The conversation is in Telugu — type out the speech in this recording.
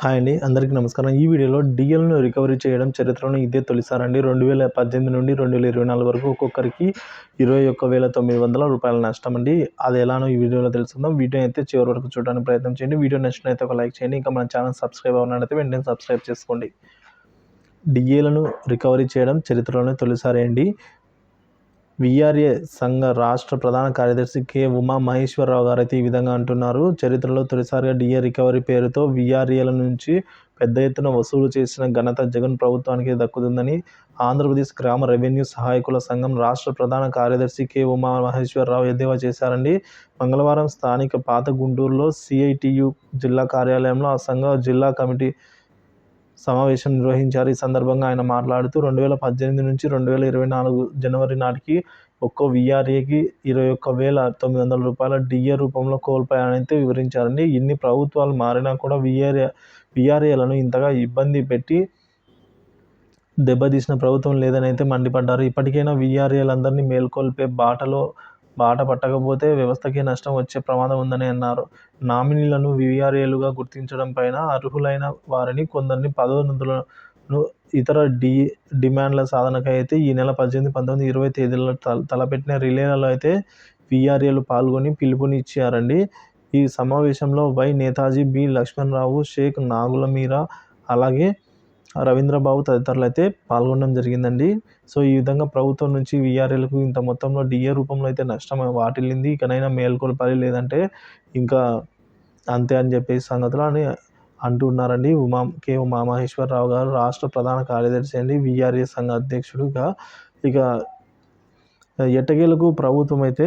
హాయ్ అండి అందరికీ నమస్కారం. ఈ వీడియోలో డిఎల్ను రికవరీ చేయడం చరిత్రలో ఇదే తొలిసారి అండి రెండు వేల పద్దెనిమిది నుండి రెండు వేల ఇరవై నాలుగు వరకు ఒక్కొక్కరికి ఇరవై ఒక్క వేల తొమ్మిది వందల రూపాయల నష్టం అండి అది ఎలానో ఈ వీడియోలో తెలుసుకుందాం. వీడియో అయితే చివరి వరకు చూడడానికి ప్రయత్నం చేయండి. వీడియో నచ్చినైతే ఒక లైక్ చేయండి. ఇంకా మన ఛానల్ సబ్స్క్రైబ్ అవ్వాలంటే వెంటనే సబ్స్క్రైబ్ చేసుకోండి. డిఏలను రికవరీ చేయడం చరిత్రలోనే తొలిసారి అండి. విఆర్ఏ సంఘ రాష్ట్ర ప్రధాన కార్యదర్శి కె. ఉమా మహేశ్వరరావు గారు అయితే ఈ విధంగా అంటున్నారు. చరిత్రలో తొలిసారిగా డిఏ రికవరీ పేరుతో విఆర్ఏల నుంచి పెద్ద ఎత్తున వసూలు చేసిన ఘనత జగన్ ప్రభుత్వానికి దక్కుతుందని ఆంధ్రప్రదేశ్ గ్రామ రెవెన్యూ సహాయకుల సంఘం రాష్ట్ర ప్రధాన కార్యదర్శి కె. ఉమా మహేశ్వరరావు ఎద్దేవా చేశారండి. మంగళవారం స్థానిక పాత గుంటూరులో సిఐటియు జిల్లా కార్యాలయంలో ఆ సంఘ జిల్లా కమిటీ సమావేశం నిర్వహించారు. ఈ సందర్భంగా ఆయన మాట్లాడుతూ రెండు వేల పద్దెనిమిది నుంచి రెండు వేల ఇరవై నాలుగు జనవరి నాటికి ఒక్కో విఆర్ఏకి ఇరవై ఒక్క వేల తొమ్మిది వందల రూపాయల డిఏ రూపంలో కోల్పోయానైతే వివరించారండి. ఇన్ని ప్రభుత్వాలు మారినా కూడా విఆర్ఏ విఆర్ఏలను ఇంతగా ఇబ్బంది పెట్టి దెబ్బతీసిన ప్రభుత్వం లేదని అయితే మండిపడ్డారు. ఇప్పటికైనా విఆర్ఏలందరినీ మేల్కొల్పే బాటలో బాట పట్టకపోతే వ్యవస్థకి నష్టం వచ్చే ప్రమాదం ఉందని అన్నారు. నామినీలను వివిఆర్ఏలుగా గుర్తించడం పైన అర్హులైన వారిని కొందరిని పదోన్నతులను ఇతర డి డిమాండ్ల సాధనకైతే ఈ నెల పద్దెనిమిది పంతొమ్మిది ఇరవై తేదీలలో తల తలపెట్టిన రిలేలలో అయితే విఆర్ఏలు పాల్గొని పిలుపునిచ్చారండి. ఈ సమావేశంలో వై నేతాజీ బి లక్ష్మణరావు షేక్ నాగుల మీరా అలాగే రవీంద్రబాబు తదితరులు అయితే పాల్గొనడం జరిగిందండి. సో ఈ విధంగా ప్రభుత్వం నుంచి వీఆర్ఎల్కు ఇంత మొత్తంలో డిఏ రూపంలో అయితే నష్టం వాటిల్లింది. ఇకనైనా మేల్కొల్పాలి లేదంటే ఇంకా అంతే అని చెప్పేసి సంగతులు అని అంటున్నారండి. ఉమా కే. ఉమామహేశ్వరరావు గారు రాష్ట్ర ప్రధాన కార్యదర్శి అండి. వీఆర్ఏ సంఘ అధ్యక్షుడుగా ఇక ఎట్టకేలకు ప్రభుత్వం అయితే